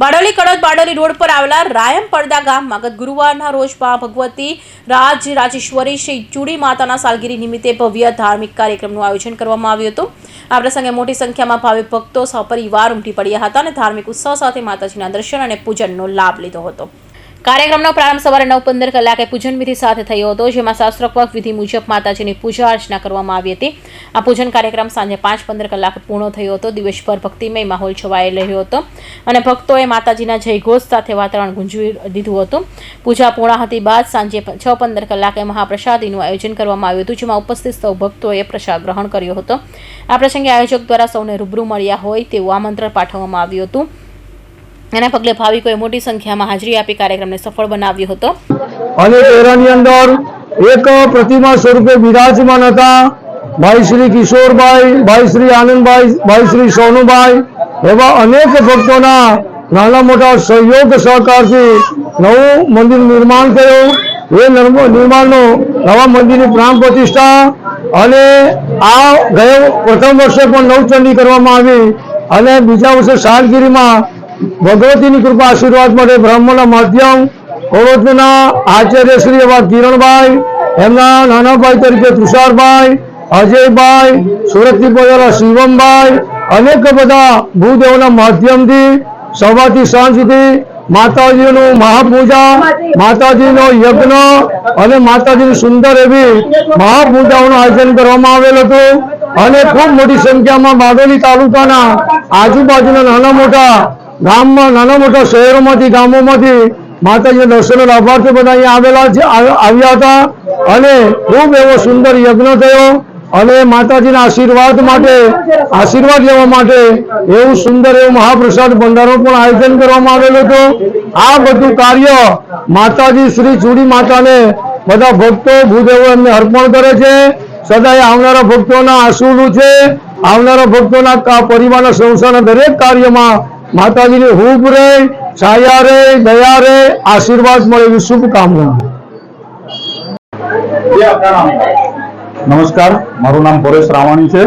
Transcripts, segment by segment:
Bardoli Kadod Bardoli road પર આવેલા રાયમ પડદા ગામમાં ગત ગુરુવારના રોજ મા ભગવતી રાજ રાજેશ્વરી શ્રી ચૂડી માતાના સાલગીરી નિમિત્તે ભવ્ય ધાર્મિક કાર્યક્રમનું આયોજન કરવામાં આવ્યું હતું. આ પ્રસંગે મોટી સંખ્યામાં ભાવિ ભક્તો સપરિવાર ઉમટી પડ્યા હતા અને ધાર્મિક ઉત્સવ સાથે માતાજીના દર્શન અને પૂજનનો લાભ લીધો હતો. કાર્યક્રમનો પ્રારંભ સવારે નવ પંદર કલાકે પૂજન વિધિ સાથે થયો હતો, જેમાં શાસ્ત્રોક્ત વિધિ મુજબ માતાજીની પૂજા અર્ચના કરવામાં આવી હતી. આ પૂજન કાર્યક્રમ સાંજે પાંચ પંદર કલાકે પૂર્ણ થયો હતો. દિવસભર ભક્તિમય માહોલ છવાઈ રહ્યો હતો અને ભક્તોએ માતાજીના જયઘોષ સાથે વાતાવરણ ગુંજવી દીધું હતું. પૂજા પૂર્ણાહતિ બાદ સાંજે છ પંદર કલાકે મહાપ્રસાદીનું આયોજન કરવામાં આવ્યું હતું, જેમાં ઉપસ્થિત સૌ ભક્તોએ પ્રસાદ ગ્રહણ કર્યો હતો. આ પ્રસંગે આયોજક દ્વારા સૌને રૂબરૂ મળ્યા હોય તેવું આમંત્રણ પાઠવવામાં આવ્યું હતું. એના પગલે ભાવિકોએ મોટી સંખ્યામાં હાજરી આપી કાર્યક્રમને સફળ બનાવ્યો હતો. અને તેરાની અંદર એક પ્રતિમા સ્વરૂપે બિરાજમાન હતા. ભાઈ શ્રી કિશોરભાઈ, ભાઈ શ્રી આનંદભાઈ, ભાઈ શ્રી સોનુભાઈ એવા અનેક ભક્તોના નાના મોટા સહયોગ સહકારથી નવું મંદિર નિર્માણ થયું. એ નર્મ- નિર્માણનો નવા મંદિરની પ્રાણ પ્રતિષ્ઠા અને આ ગયો પ્રથમ વર્ષે પણ નવચંડી કરવામાં આવી. અને બીજા વર્ષે સાલગીરીમાં ભગવતીની કૃપા આશીર્વાદ માટે બ્રાહ્મણના માધ્યમ કોળોદના આચાર્ય શ્રી એવા કિરણભાઈ, એમના નાનાભાઈ તરીકે તુષારભાઈ, અજયભાઈ, સુરતથી બોલેલા શિવમભાઈ, અનેક બધા ભૂદેવના માધ્યમથી સવારથી સાંજ સુધી માતાજીનું મહાપૂજા, માતાજીનો યજ્ઞ અને માતાજીની સુંદર એવી મહાપૂજાઓનું આયોજન કરવામાં આવેલ હતું. અને ખૂબ મોટી સંખ્યામાં બારડોલી તાલુકાના આજુબાજુના નાના મોટા ગામમાં નાના મોટા શહેરોમાંથી, ગામોમાંથી માતાજીના દર્શનો લાભાર્થી બધા અહીંયા આવેલા છે આવ્યા હતા અને ખૂબ એવો સુંદર યજ્ઞ થયો અને માતાજીના આશીર્વાદ માટે, આશીર્વાદ લેવા માટે એવું સુંદર એવું મહાપ્રસાદ ભંડારો પણ આયોજન કરવામાં આવેલું હતું. આ બધું કાર્ય માતાજી શ્રી ચૂડી માતાને બધા ભક્તો ભૂદેવો એમને અર્પણ કરે છે. સદાય આવનારા ભક્તોના આશુલું છે. આવનારા ભક્તોના પરિવારના સંસારના દરેક કાર્યમાં માતાજીની હૂબ રે છાયા રે, દયા રે, આશીર્વાદ મળે એવી શુભકામના. નમસ્કાર, મારું નામ પરેશ રાવાણી છે.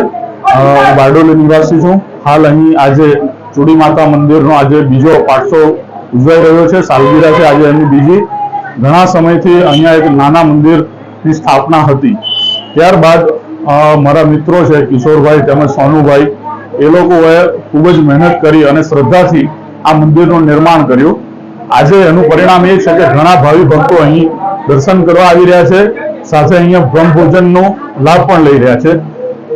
હું બારડોલી નિવાસી છું. હાલ અહીં આજે ચૂડી માતા મંદિરનો આજે બીજો પાઠસો ઉજવાઈ રહ્યો છે. સાલગીરા છે આજે એમની બીજી. ઘણા સમયથી અહીંયા એક નાના મંદિરની સ્થાપના હતી. ત્યારબાદ મારા મિત્રો છે કિશોરભાઈ તેમજ સોનુભાઈ એ લોકોએ ખૂબ જ મહેનત કરી અને શ્રદ્ધાથી આ મંદિરનું નિર્માણ કર્યું. આજે એનું પરિણામ એ છે કે ઘણા ભાવિ ભક્તો અહીં દર્શન કરવા આવી રહ્યા છે. સાથે અહીંયા બ્રહ્મભોજનનો લાભ પણ લઈ રહ્યા છે.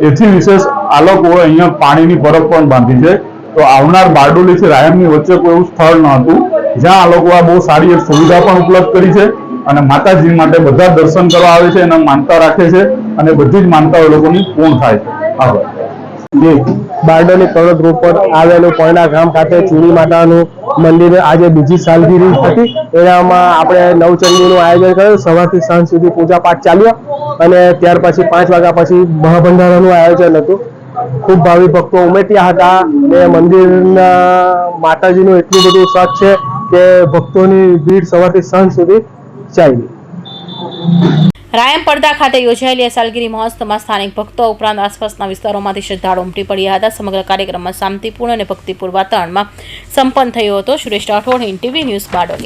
એથી વિશેષ આ લોકોએ અહીંયા પાણીની પરબ પણ બાંધી છે. તો આવનાર બારડોલીથી રાયમની વચ્ચે કોઈ એવું સ્થળ ન હતું. જ્યાં આ લોકો આ બહુ સારી એક સુવિધા પણ ઉપલબ્ધ કરી છે અને માતાજી માટે બધા દર્શન કરવા આવે છે એના માનતા રાખે છે અને બધી જ માનતાઓ લોકોની પૂર્ણ થાય છે. આભાર. બારડોલી પર્વત રોડ આવેલું પરણા ગામ ખાતે ચૂડી માતાનું મંદિર આજે બીજી સાલગીરી હતી. એનામાં આપણે નવચંદીનું આયોજન કર્યું. સવારથી સાંજ સુધી પૂજા ચાલ્યો અને ત્યાર પછી પાંચ વાગ્યા પછી મહાભંડારાનું આયોજન હતું. ખૂબ ભાવિ ભક્તો ઉમેટ્યા હતા. ને મંદિરના માતાજીનું એટલું બધું સચ છે કે ભક્તોની ભીડ સવારથી સાંજ સુધી ચાલી. રાયમ પડદા ખાતે યોજાયેલી આ સાલગીરી મહોત્સવમાં સ્થાનિક ભક્તો ઉપરાંત આસપાસના વિસ્તારોમાંથી શ્રદ્ધાળુ ઉમટી પડ્યા હતા. સમગ્ર કાર્યક્રમમાં શાંતિપૂર્ણ અને ભક્તિપૂર્ણ વાતાવરણમાં સંપન્ન થયો હતો. Suresh Rathod TV news Bardoli.